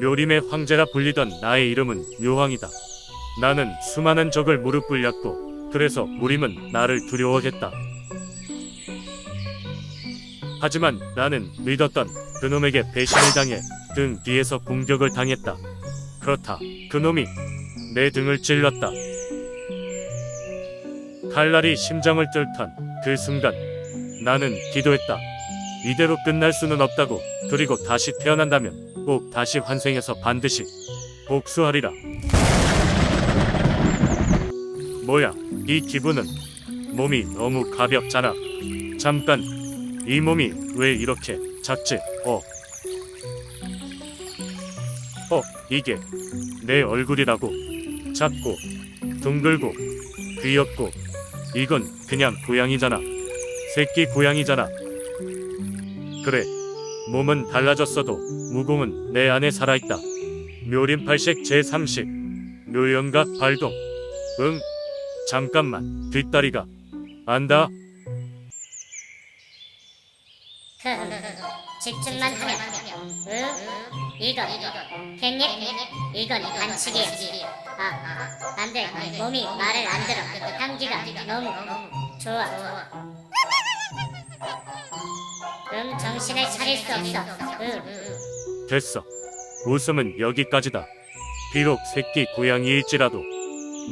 묘림의 황제라 불리던 나의 이름은 묘황이다. 나는 수많은 적을 무릎 꿇렸고 그래서 무림은 나를 두려워했다. 하지만 나는 믿었던 그놈에게 배신을 당해 등 뒤에서 공격을 당했다. 그렇다. 그놈이 내 등을 찔렀다. 칼날이 심장을 뚫던 그 순간 나는 기도했다. 이대로 끝날 수는 없다고. 그리고 다시 태어난다면 꼭 다시 환생해서 반드시 복수하리라. 뭐야, 이 기분은 몸이 너무 가볍잖아. 잠깐, 이 몸이 왜 이렇게 작지? 어. 어, 이게 내 얼굴이라고. 작고, 둥글고, 귀엽고, 이건 그냥 고양이잖아. 새끼 고양이잖아. 그래, 몸은 달라졌어도 무공은 내 안에 살아있다. 묘림팔색 제30 묘연각 발동. 응, 잠깐만. 뒷다리가. 안다. 집중만 하면. 응? 이거. 캣닙? 이건 반칙이야. 아 안돼. 몸이 말을 안 들어. 향기가 너무 좋아. 음 정신을 차릴 수 없어 응. 됐어. 웃음은 여기까지다. 비록 새끼 고양이일지라도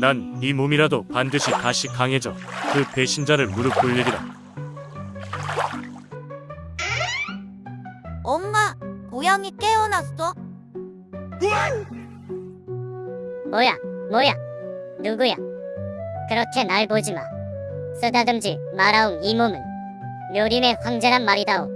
난 이 몸이라도 반드시 다시 강해져 그 배신자를 무릎 꿇리리라. 엄마, 고양이 깨어났어? 뭐야 뭐야 누구야 그렇게 날 보지 마 쓰다듬지 마라옹 이 몸은 묘림의 황제란 말이다오